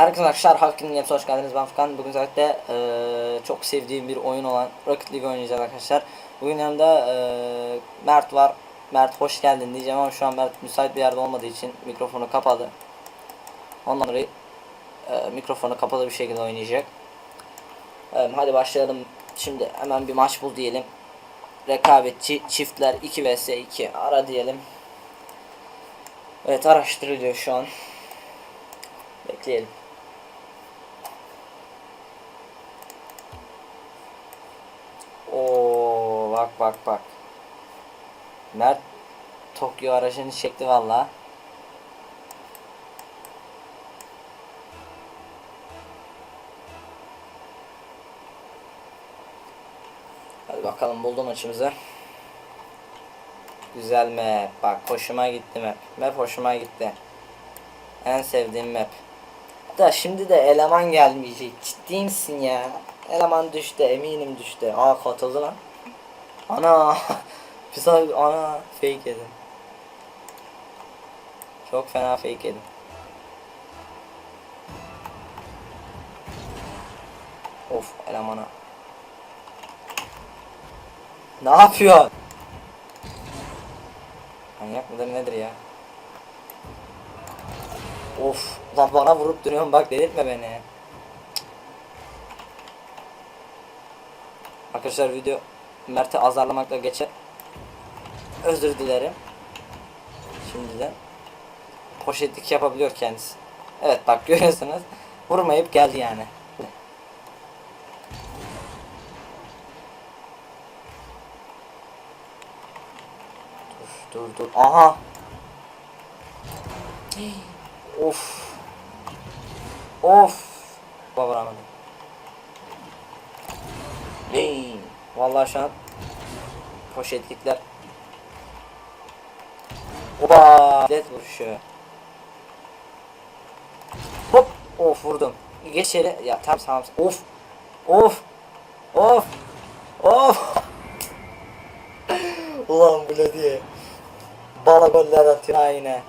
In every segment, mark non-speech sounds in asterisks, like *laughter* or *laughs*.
Herkese arkadaşlar Hakkı'nın Games'e hoş geldiniz. Ben Furkan. Bugün zaten eee, çok sevdiğim bir oyun olan Rocket League oynayacağız arkadaşlar. Bugün yanımda eee, Mert var. Mert hoş geldin diyeceğim ama şu an Mert müsait bir yerde olmadığı için mikrofonu kapadı. Ondan dolayı eee, mikrofonu kapalı bir şekilde oynayacak. Eee, hadi başlayalım. Şimdi hemen bir maç bul diyelim. Rekabetçi çiftler 2 vs 2 ara diyelim. Evet araştırılıyor şu an. Bekleyelim. Oo bak bak. Mert Tokyo aracını çekti valla. Hadi bakalım buldum maçımızı. Güzel map. Bak hoşuma gitti map. Map hoşuma gitti. En sevdiğim map. Da şimdi de eleman gelmeyecek. Ciddi misin ya? Eleman düştü eminim düştü. Aa katıldı lan. Ana. *laughs* Biz ana fake yedim. Çok fena fake yedim. Of elemana. Ne yapıyor? Manyak mıdır nedir ya? Of lan bana vurup duruyorsun bak delirtme beni. Arkadaşlar video Mert'i azarlamakla geçer. Özür dilerim. Şimdiden. Poşetlik yapabiliyor kendisi. Evet bak görüyorsunuz. Vurmayıp geldi yani. Dur dur. Aha. Of. Of. Baba. Hey. Vallahi şu an poşetlikler. Oba. Led vuruşu. Hop. Of vurdum. Geç. Ya tam tamam. Of. Of. Of. Of. *laughs* Ulan diye. Bana goller atıyor aynı.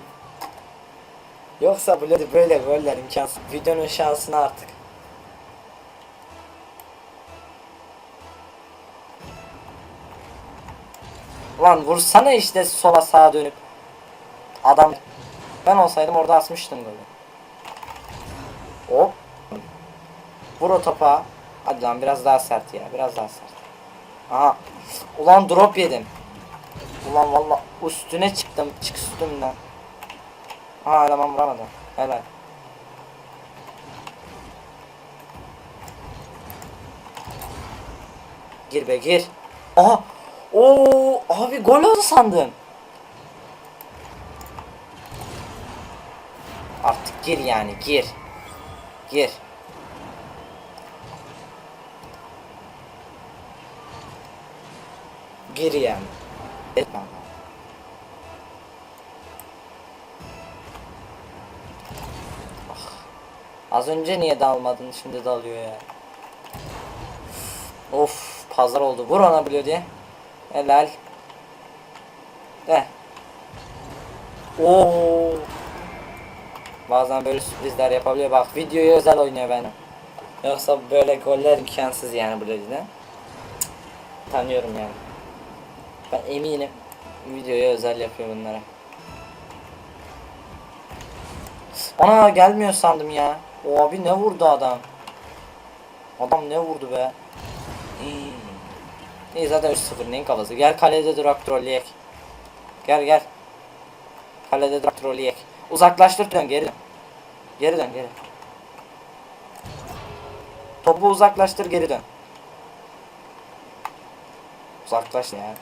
Yoksa böyle böyle goller imkansız. Videonun şansını artık. Lan vursana işte sola sağa dönüp. Adam ben olsaydım orada asmıştım böyle. Hop. Vur o topa. Hadi lan biraz daha sert ya. Biraz daha sert. Aha. Ulan drop yedim. Ulan valla üstüne çıktım. Çık üstümden. Aha eleman vuramadı. Helal. Gir be gir. Aha. Oo abi gol oldu sandım. Artık gir yani gir. Gir. Gir yani. Etme. Ah. Az önce niye dalmadın şimdi dalıyor ya. Of pazar oldu. Vur ona biliyor diye. Helal. De. Oo. Bazen böyle sürprizler yapabiliyor. Bak videoyu özel oynuyor benim. Yoksa böyle goller imkansız yani bu de. Tanıyorum yani. Ben eminim videoya özel yapıyor bunlara. Ana gelmiyor sandım ya. O abi ne vurdu adam? Adam ne vurdu be? İyi. İyi zaten 3-0 neyin kafası. Gel kalede durak trolleyek. Gel gel. Kalede durak trolleyek. Uzaklaştır dön geri dön. Geri dön geri. Topu uzaklaştır geri dön. Uzaklaş ya.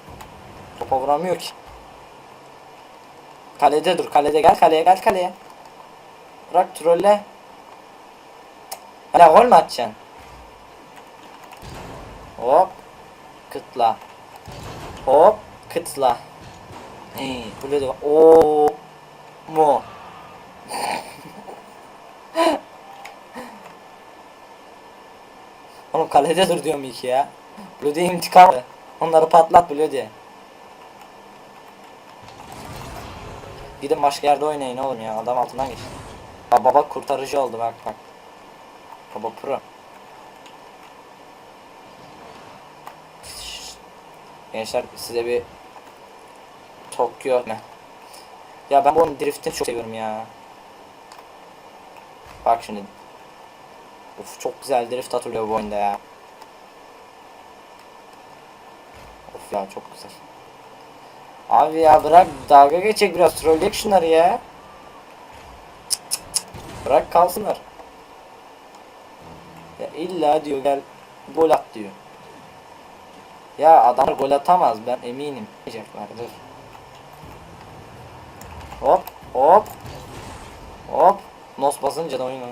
Topa vuramıyor ki. Kalede dur kalede gel kaleye gel kaleye. Bırak trolle. Hala gol mü atacaksın? Hop. Kıtla. Hop. Kıtla. Ee, böyle de o mu. *laughs* Oğlum kalede dur diyorum iki ya. Bloody intikam. Onları patlat Bloody. Gidin başka yerde oynayın oğlum ya. Adam altından geçti. Baba kurtarıcı oldu bak bak. Baba pro. Gençler size bir Tokyo ne? Ya ben bu oyunun driftini çok seviyorum ya. Bak şimdi. Of çok güzel drift atılıyor bu oyunda ya. Of ya çok güzel. Abi ya bırak dalga geçecek biraz trolleyek şunları ya. Bırak kalsınlar. Ya illa diyor gel gol at diyor. Ya adamlar gol atamaz ben eminim. Diyeceklerdir. Hop hop. Hop. Nos basınca da oyunu.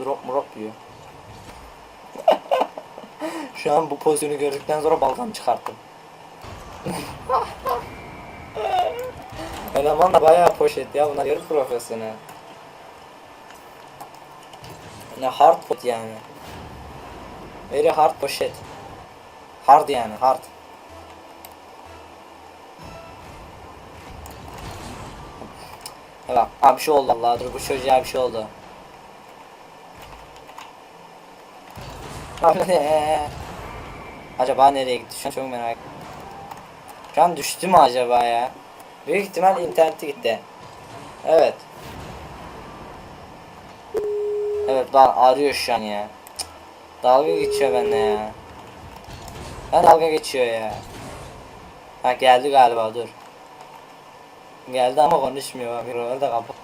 Drop murop diyor. *laughs* Şu an bu pozisyonu gördükten sonra balgam çıkarttım. *laughs* Eleman da bayağı poşet ya bunlar yarı profesyonel. Ne hard pot yani. Very hard poşet. Hard yani hard. Evet, abi bir şey oldu Allah dur bu çocuğa bir şey oldu. Acaba nereye gitti? Şu an çok merak. Şu an düştü mü acaba ya? Büyük ihtimal interneti gitti. Evet. Evet daha arıyor şu an ya. Cık. Dalga geçiyor benimle ya. Ben dalga geçiyor ya. Ha geldi galiba dur. Geldi ama konuşmuyor bak mikrofonları da kapat.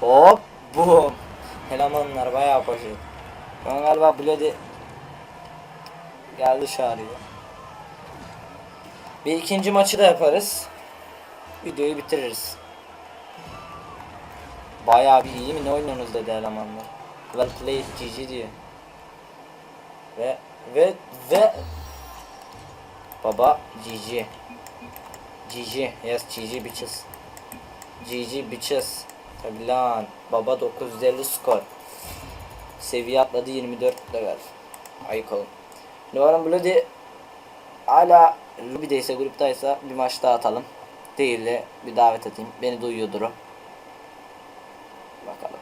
Hop bum. Elemanlar bayağı. Şu an galiba Bloody geldi çağırıyor. Bir ikinci maçı da yaparız. Videoyu bitiririz. Bayağı bir iyi mi ne oynuyorsunuz dedi elemanlar. Well played GG diyor. Ve ve ve Baba GG. GG. Yes GG bitches. GG bitches. Tabi lan. Baba 950 skor. Seviye atladı 24 level. Ayık olun. Numaram Bloody hala Ruby'deyse gruptaysa bir maç daha atalım. Değil de bir davet edeyim. Beni duyuyordur o. Bakalım.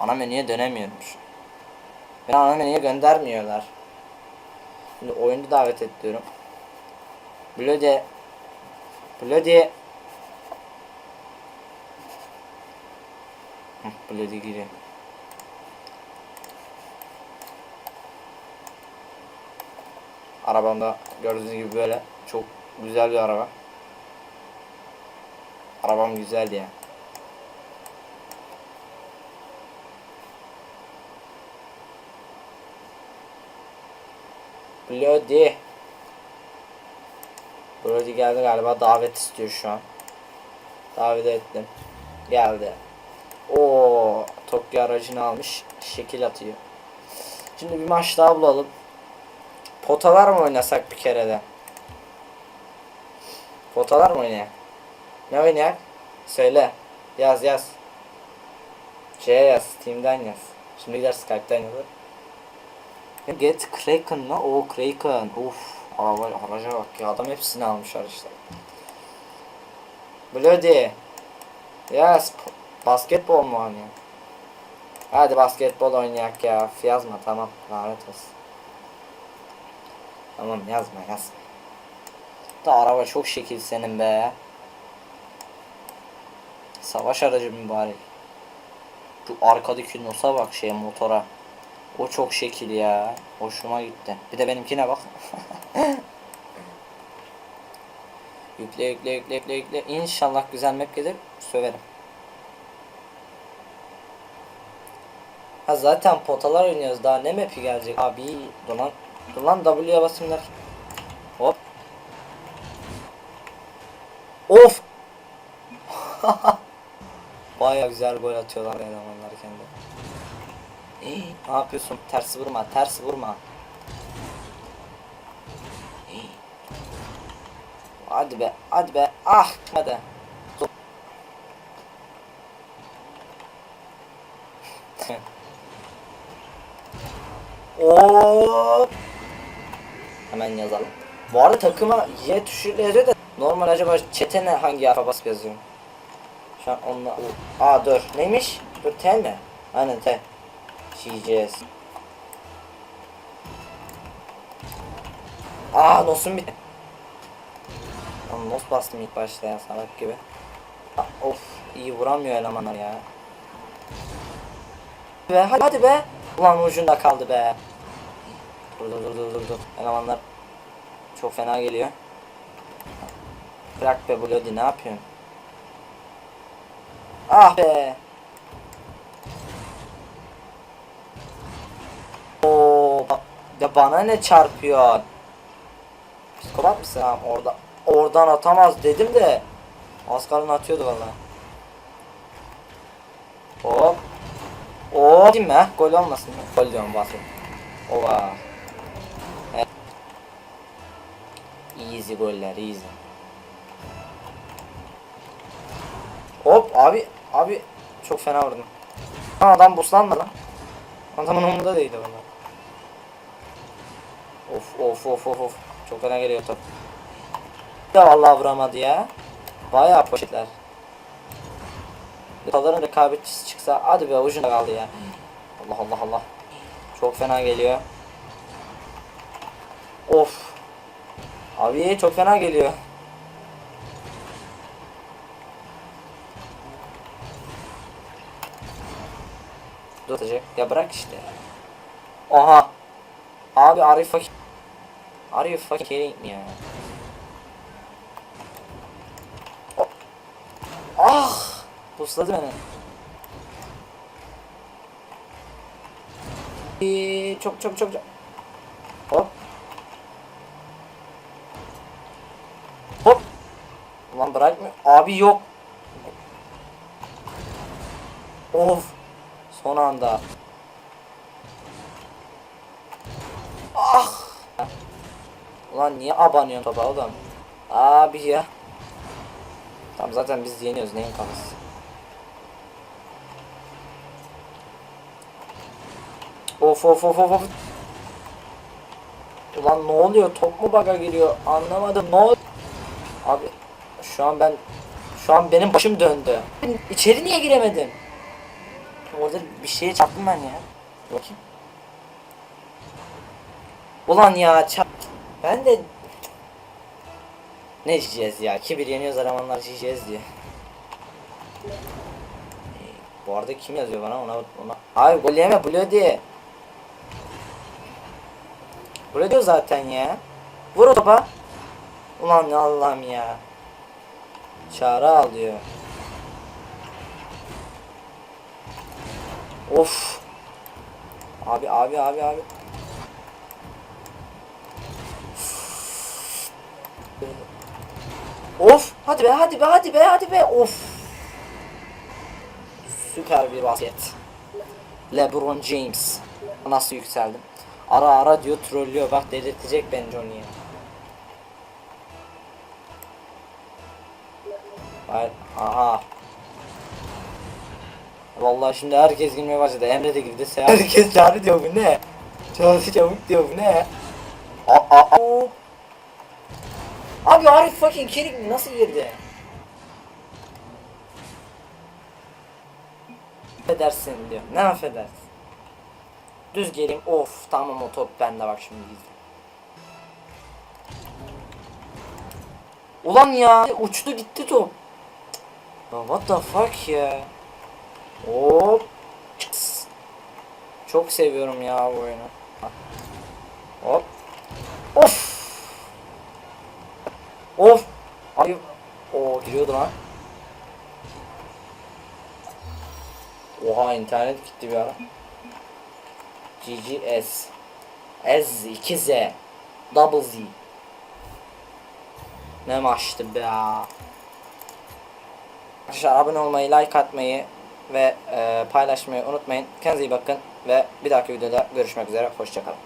Ana menüye dönemiyormuş. Beni ana menüye göndermiyorlar. Şimdi oyunu davet et diyorum. Bloody Bloody Bloody giriyor. Arabamda gördüğünüz gibi böyle çok güzel bir araba. Arabam güzel ya. Bloody. Bloody geldi galiba davet istiyor şu an. Davet ettim. Geldi. O Tokyo aracını almış. Şekil atıyor. Şimdi bir maç daha bulalım. Potalar mı oynasak bir kere de? Potalar mı oynayak? Ne oynayak? Söyle. Yaz yaz. Şeye yaz. Steam'den yaz. Şimdi gider Skype'den yazar. Get Kraken mı? O Kraken. Uf. Araba, araca bak ya. Adam hepsini almışlar işte. Bloody. Yes. Basketbol mu oynuyor? Hadi basketbol oynayak ya. Yazma tamam. Lanet olsun. Tamam yazma yazma. Da araba çok şekil senin be. Savaş aracı mübarek. Şu arkadaki nosa bak şey motora. O çok şekil ya. Hoşuma gitti. Bir de benimkine bak. *laughs* yükle yükle yükle yükle yükle. İnşallah güzel map gelir. Söverim. Ha zaten potalar oynuyoruz. Daha ne map'i gelecek? Abi dur lan. Dur lan W'ye basınlar. Hop. Of. *laughs* Baya güzel gol atıyorlar elemanlar kendi. Ne yapıyorsun? Ters vurma, ters vurma. Hadi be, hadi be. Ah, hadi. *laughs* Oo. Hemen yazalım. Bu arada takıma Y tuşuyla da normal acaba çete ne hangi harfa basıp yazıyor? Şu an onunla... Aa dur. Neymiş? Dur T mi? Aynen T. GGS. Aa nosum bitti. Lan nos bastım ilk başta salak gibi. Aa, of iyi vuramıyor elemanlar ya. Be hadi, be. Ulan ucunda kaldı be. Dur dur dur dur dur. Elemanlar çok fena geliyor. Bırak be Bloody ne yapıyorsun? Ah be. Oo, ba- ya bana ne çarpıyor? Psikopat mısın? Tamam orada oradan atamaz dedim de az kalın atıyordu valla. Hop. Oo, değil mi? Gol olmasın? Gol diyorum basın. Ova. Evet. Easy goller, easy. Hop abi, abi çok fena vurdum. Adam buslandı lan. Adamın umurunda değildi valla. Of of of of of. Çok fena geliyor top. Ya vallahi vuramadı ya. Bayağı poşetler. Kafaların rekabetçisi çıksa hadi be ucunda kaldı ya. Allah Allah Allah. Çok fena geliyor. Of. Abi çok fena geliyor. Dur atacak. Ya bırak işte. Aha. Abi you fucking Are you fucking kidding me ya? Ah! Pusladı beni. Ee, çok çok çok çok. Hop. Hop. Ulan bırakma. Abi yok. Of. Son anda. Ah. Ulan niye abanıyorsun topa oğlum? Abi ya. Tamam zaten biz yeniyoruz neyin kafası. Of of of of. Ulan ne oluyor? Top mu baga giriyor? Anlamadım. Ne ol? Abi şu an ben şu an benim başım döndü. İçeri niye giremedim? Orada bir şeye çarptım ben ya. Bakayım. Ulan ya çarp. Ben de ne diyeceğiz ya? Kibir yeniyoruz aramanlar diyeceğiz diye. Ee, Bu arada kim yazıyor bana ona ona. Abi gol yeme Bloody. Bloody zaten ya. Vur o topa. Ulan Allah'ım ya. Çağrı alıyor. Of. Abi abi abi abi. Of hadi be hadi be hadi be hadi be of. Süper bir basket. LeBron James. Nasıl yükseldim? Ara ara diyor trollüyor bak delirtecek beni Johnny'ye. Hayır aha. Vallahi şimdi herkes girmeye başladı. Emre de girdi. Herkes çağrı diyor bu ne? Çağrı çabuk diyor bu ne? Aa, aa, aa. Abi Arif fucking kidding mi? Nasıl girdi? Affedersin diyor. Ne affedersin? Düz geleyim. Of tamam o top bende bak şimdi izle. Ulan ya uçtu gitti top. Ya what the fuck ya? Hop. Çok seviyorum ya bu oyunu. Hop. Of. Of. Ay. O giriyordu lan. Oha internet gitti bir ara. GGS. Ez 2Z. Double Z. Ne maçtı be. Arkadaşlar abone olmayı, like atmayı ve e, paylaşmayı unutmayın. Kendinize iyi bakın ve bir dahaki videoda görüşmek üzere. Hoşçakalın.